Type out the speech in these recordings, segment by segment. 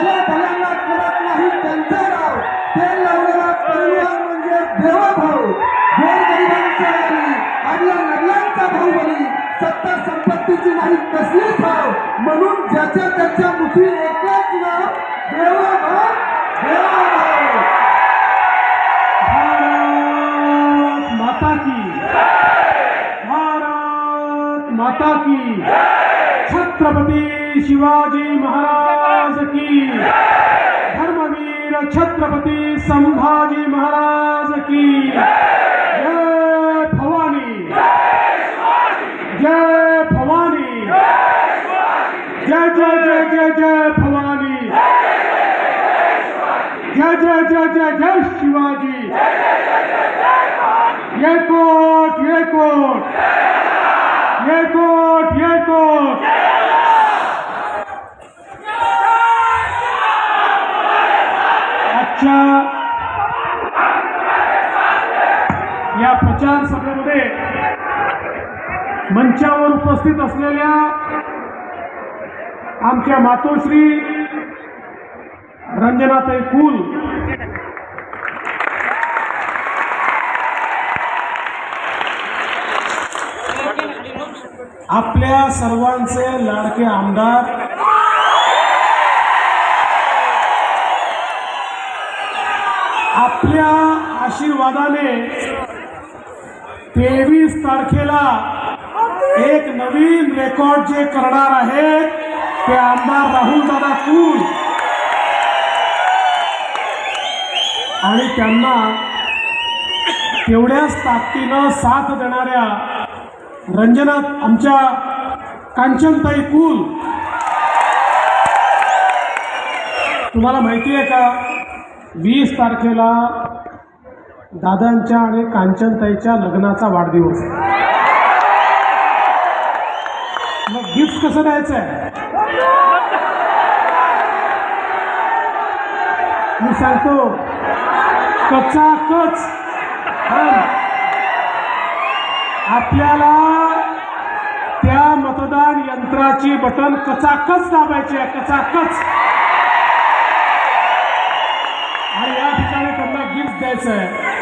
भल्या भल्यांना करत नाही त्यांचं गाव ते लावलेला परिवार म्हणजे देवभाव गोरगरिबांचा वाली आणि या नगलांचा भाऊ बनी. सत्ता संपत्तीची नाही कसली भाव म्हणून ज्याच्या त्याच्या मुखी एकच नाव देवभाव देवभाव भारत माता की. भारत माता की. छत्रपती शिवाजी महाराज. की धर्मवीर छत्रपती संभाजी महाराज की जय भवानी। जय भवानी। जय जय जय जय जय भवानी। जय जय जय जय जय शिवाजी। ये कोट ये कोट ये कोट ये कोट आजच्या या प्रचार सभेमध्ये मंचावर उपस्थित असलेल्या आमच्या मातोश्री रंजनाताई कुल आपल्या सर्वांचे लाडके आमदार आपल्या आशीर्वादाने तेवीस तारखेला एक नवीन रेकॉर्ड जे करणार आहेत ते आमदार राहुल दादा कुल. आणि त्यांना तेवढ्याच ताकदीनं साथ देणाऱ्या रंजना आमच्या कांचनताई कुल. तुम्हाला माहिती आहे का? वीस तारखेला दादांच्या आणि कांचनताईच्या लग्नाचा वाढदिवस. मग गिफ्ट कसं द्यायचं आहे मी सांगतो कच्चा कच आपल्याला त्या मतदान यंत्राची बटन कचाकच दाबायची आहे कचाकच. आणि या ठिकाणी त्यांना गिफ्ट द्यायचं आहे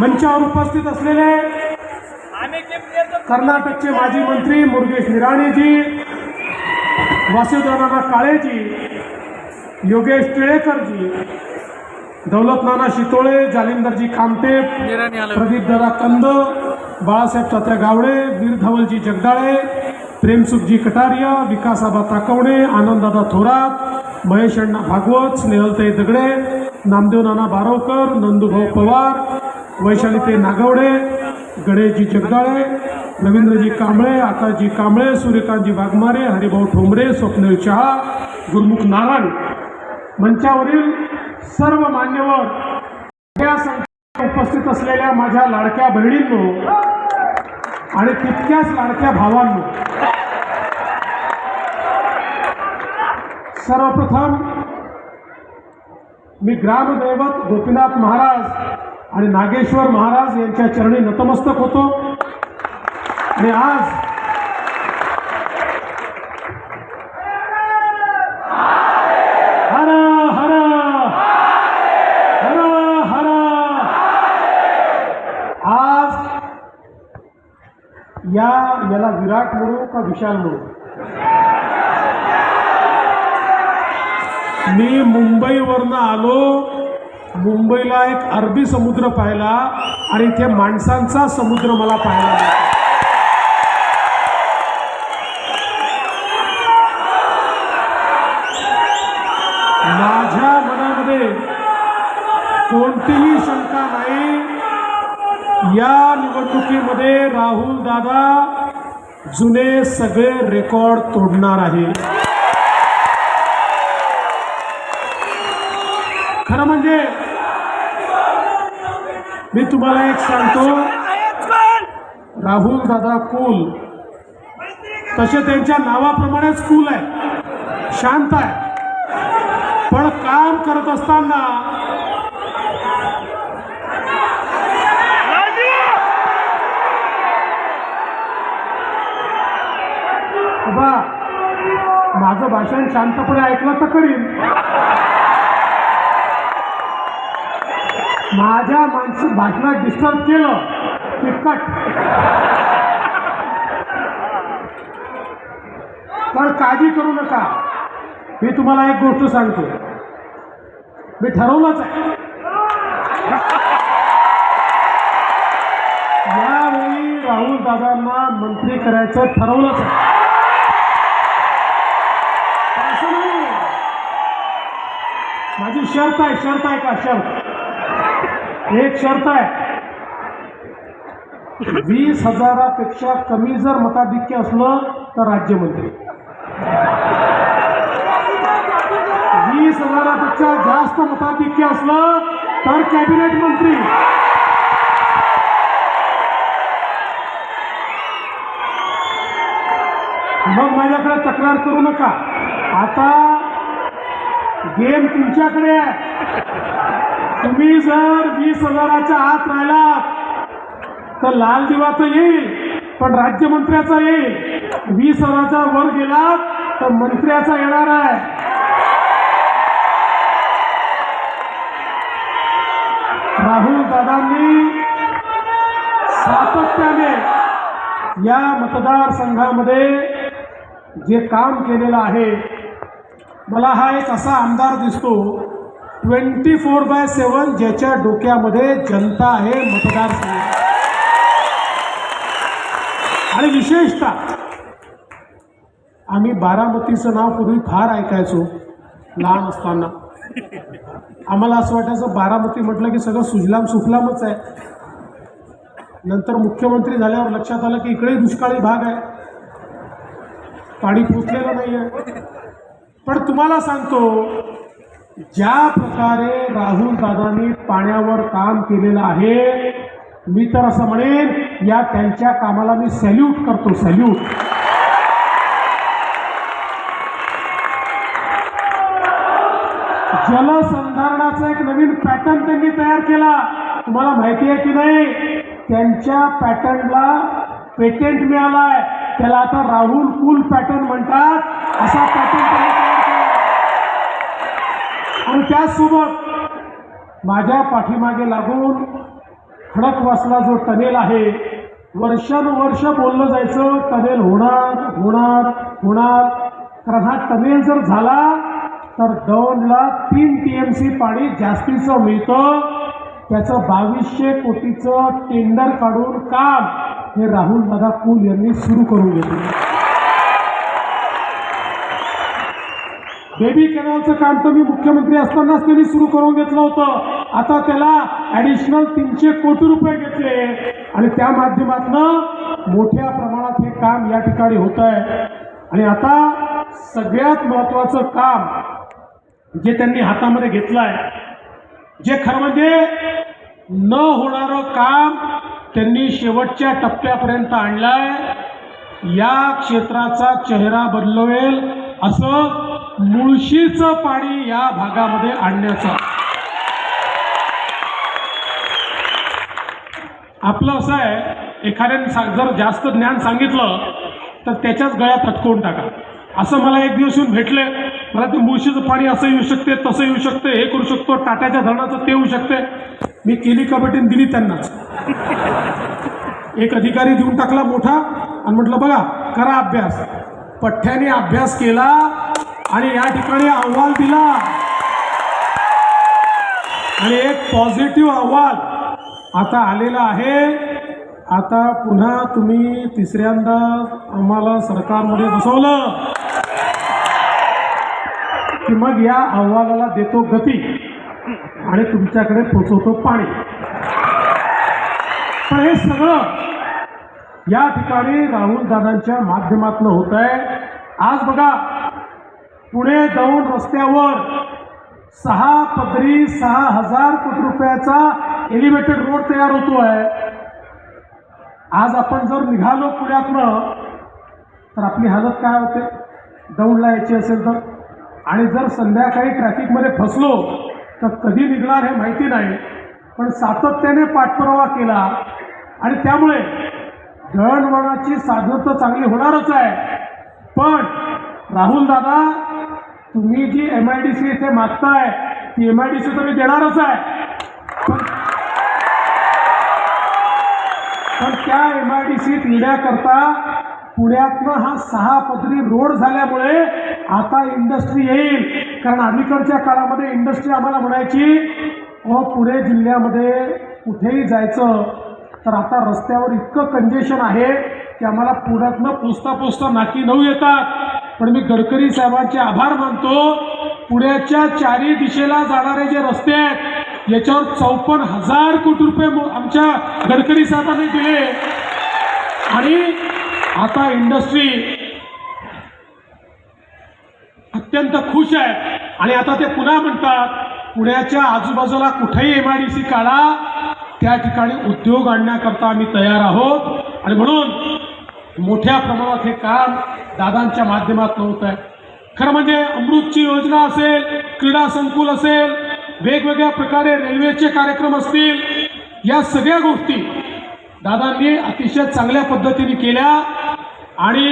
मंचावर उपस्थित असलेले कर्नाटकचे माजी मंत्री मुरुगेश निराणेजी वासुदेवनाना काळेजी योगेश टिळेकरजी दौलत नाना शितोळे जालिंदरजी कामते प्रदीप दादा कंद बाळासाहेब तात्या गावडे वीर धवलजी जगदाळे प्रेमसुखजी कटारिया विकासाबा ताकवणे आनंददादा थोरात महेश अण्णा भागवत स्नेहलताई दगडे नामदेव नाना बारोकर नंदुभाऊ पवार वैशालीताई नागवडे गणेशजी जगदाळे रवींद्रजी कांबळे आकाशजी कांबळे सूर्यकांतजी वाघमारे हरिभाऊ ठोंबरे स्वप्नील चहा गुरुमुख नारायण. मंचावरील सर्व मान्यवर या संख्येत उपस्थित असलेल्या माझ्या लाडक्या बहिणींनो आणि तितक्याच लाडक्या भावांनो सर्वप्रथम मी ग्रामदैवत गोपीनाथ महाराज आणि नागेश्वर महाराज यांच्या चरणी नतमस्तक होतो. आणि आज हरा हरा हरा हरा. आज या याला विराट म्हणू का विशाल म्हणू? मी मुंबईवरनं आलो. मुंबईला एक अरबी समुद्र पाहिला आणि इथे माणसांचा समुद्र मला पाहायला माझ्या मनामध्ये कोणतीही शंका नाही. या निवडणुकीमध्ये राहुल दादा जुने सगळे रेकॉर्ड तोडणार आहे. खरं म्हणजे मी तुम्हाला एक सांगतो. राहुल दादा कुल तसे त्यांच्या नावाप्रमाणेच कुल आहे. शांत आहे. पण काम करत असताना माझं भाषण शांतपणे ऐकलं तर करीन. माझ्या माणसं भाषणात डिस्टर्ब केलं की कट पण काळजी करू नका. मी तुम्हाला एक गोष्ट सांगतो. मी ठरवलंच आहे. यावेळी राहुल दादांना मंत्री करायचं ठरवलंच आहे. माझी शर्त आहे शर्त आहे का? शर्त. एक शर्त आहे. वीस हजारापेक्षा कमी जर मताधिक्य असलं तर राज्यमंत्री. वीस हजारापेक्षा जास्त मताधिक्य असलं तर कॅबिनेट मंत्री. मग माझ्याकडे तक्रार करू नका. आता गेम तुमच्याकडे आहे. तुम्ही जर वीस हजाराच्या आत राहिलात तर लाल दिवा तर येईल पण राज्यमंत्र्याचा येईल. वीस हजाराचा वर गेलात तर मंत्र्याचा येणार आहे. राहुल दादांनी सातत्याने या मतदारसंघामध्ये जे काम केलेलं आहे मला हा एक असा आमदार दिसतो ट्वेंटी फोर बाय सेवन ज्याच्या डोक्यामध्ये जनता आहे मतदार आणि विशेषतः आम्ही बारामतीचं नाव पूर्वी फार ऐकायचो लहान असताना. आम्हाला असं वाटायचं बारामती म्हटलं की सगळं सुजलाम सुफलामच आहे. नंतर मुख्यमंत्री झाल्यावर लक्षात आलं की इकडे दुष्काळी भाग आहे. पाणी पोचलेलं नाही आहे पण तुम्हाला सांगतो ज्या प्रकारे राहुल दादांनी पाण्यावर काम केलेलं आहे मी तर असं म्हणेन या त्यांच्या कामाला मी सॅल्यूट करतो सॅल्यूट जलसंधारणाचा एक नवीन पॅटर्न त्यांनी तयार केला. तुम्हाला माहिती आहे की नाही त्यांच्या पॅटर्नला पेटेंट मिळालाय. त्याला आता राहुल कुल पॅटर्न म्हणतात. असा पॅटर्न तयार केला आणि त्याचसोबत माझ्या पाठीमागे लागून खडकवासला जो टनेल आहे वर्षानुवर्ष बोललं जायचं टनेल होणार होणार होणार. कारण हा टनेल जर झाला तर दौंडला तीन टी एम सी पाणी जास्तीचं मिळतं. त्याचं बावीसशे कोटीचं टेंडर काढून काम हे राहुल दादा कुल यांनी सुरू करून घेतलं. बेबी कॅनॉलचं काम तर मी मुख्यमंत्री असतानाच त्यांनी सुरू करून घेतलं होतं. आता त्याला ॲडिशनल तीनशे कोटी रुपये घेतले. आणि त्या माध्यमातून मोठ्या प्रमाणात हे काम या ठिकाणी होत आहे आणि आता सगळ्यात महत्त्वाचं काम जे त्यांनी हातामध्ये घेतलं आहे जे खरं म्हणजे न होणारं काम त्यांनी शेवटच्या टप्प्यापर्यंत आणलंय या क्षेत्राचा चेहरा बदलवेल असं मुळशीचं पाणी या भागामध्ये आणण्याचं. आपलं असं आहे एखाद्याने जर जास्त ज्ञान सांगितलं तर त्याच्याच गळ्यात अटकवून टाका. असं मला एक दिवस येऊन भेटले मला ते मुळशीचं पाणी असं येऊ शकते तसं येऊ शकते हे करू शकतो टाट्याच्या धरणाचं ते येऊ शकते. मी केली कबड्डीने दिली त्यांनाच. एक अधिकारी देऊन टाकला मोठा आणि म्हटलं बघा करा अभ्यास. पठ्ठ्याने अभ्यास केला आणि या ठिकाणी अहवाल दिला. आणि एक पॉझिटिव्ह अहवाल आता आलेला आहे. आता पुन्हा तुम्ही तिसऱ्यांदा आम्हाला सरकारमध्ये बसवलं. की मग या अहवालाला देतो गती आणि तुमच्याकडे पोचवतो पाणी. पण हे सगळं या ठिकाणी राहुल दादांच्या माध्यमातून होत आहे. आज बघा पुणे दौंड रस्त्यावर सहा पदरी सहा हजार कोटी रुपयाचा एलिव्हेटेड रोड तयार होतो आहे आज आपण जर निघालो पुण्यातनं तर आपली हालत काय होते? दौंडला यायची असेल तर? आणि जर संध्याकाळी ट्रॅफिकमध्ये फसलो तर कधी निघणार हे माहिती नाही. पण सातत्याने पाठपुरावा केला. आणि त्यामुळे दळणवळणाची साधनं तर चांगली होणारच आहे. पण राहुल दादा तुम्ही G M I D C इथे मागताय ती एम आय डी सी तुम्ही देणारच आहे. पण त्या एम आय डी सीत येण्याकरता पुण्यातनं हा सहा पदरी रोड झाल्यामुळे आता इंडस्ट्री येईल. कारण अलीकडच्या काळामध्ये इंडस्ट्री आम्हाला म्हणायची व पुणे जिल्ह्यामध्ये कुठेही जायचं तर आता रस्त्यावर इतकं कंजेशन आहे की आम्हाला पुण्यातनं पोचता पोचता नाकी नऊ येतात. पण मी गडकरी साहेबांचे आभार मानतो. पुण्याच्या चारी दिशेला जाणारे जे रस्ते आहेत याच्यावर चौपन्न हजार कोटी रुपये आमच्या गडकरी साहेबांनी दिले. आणि आता इंडस्ट्री अत्यंत खुश आहे. आणि आता ते पुन्हा म्हणतात पुण्याच्या आजूबाजूला कुठेही एम आय डी सी काढा. त्या ठिकाणी उद्योग आणण्याकरता आम्ही तयार आहोत. आणि म्हणून मोठ्या प्रमाणात हे काम दादांच्या माध्यमातून होत आहे. खरं म्हणजे अमृतची योजना असेल क्रीडा संकुल असेल वेगवेगळ्या प्रकारे रेल्वेचे कार्यक्रम असतील या सगळ्या गोष्टी दादांनी अतिशय चांगल्या पद्धतीने केल्या आणि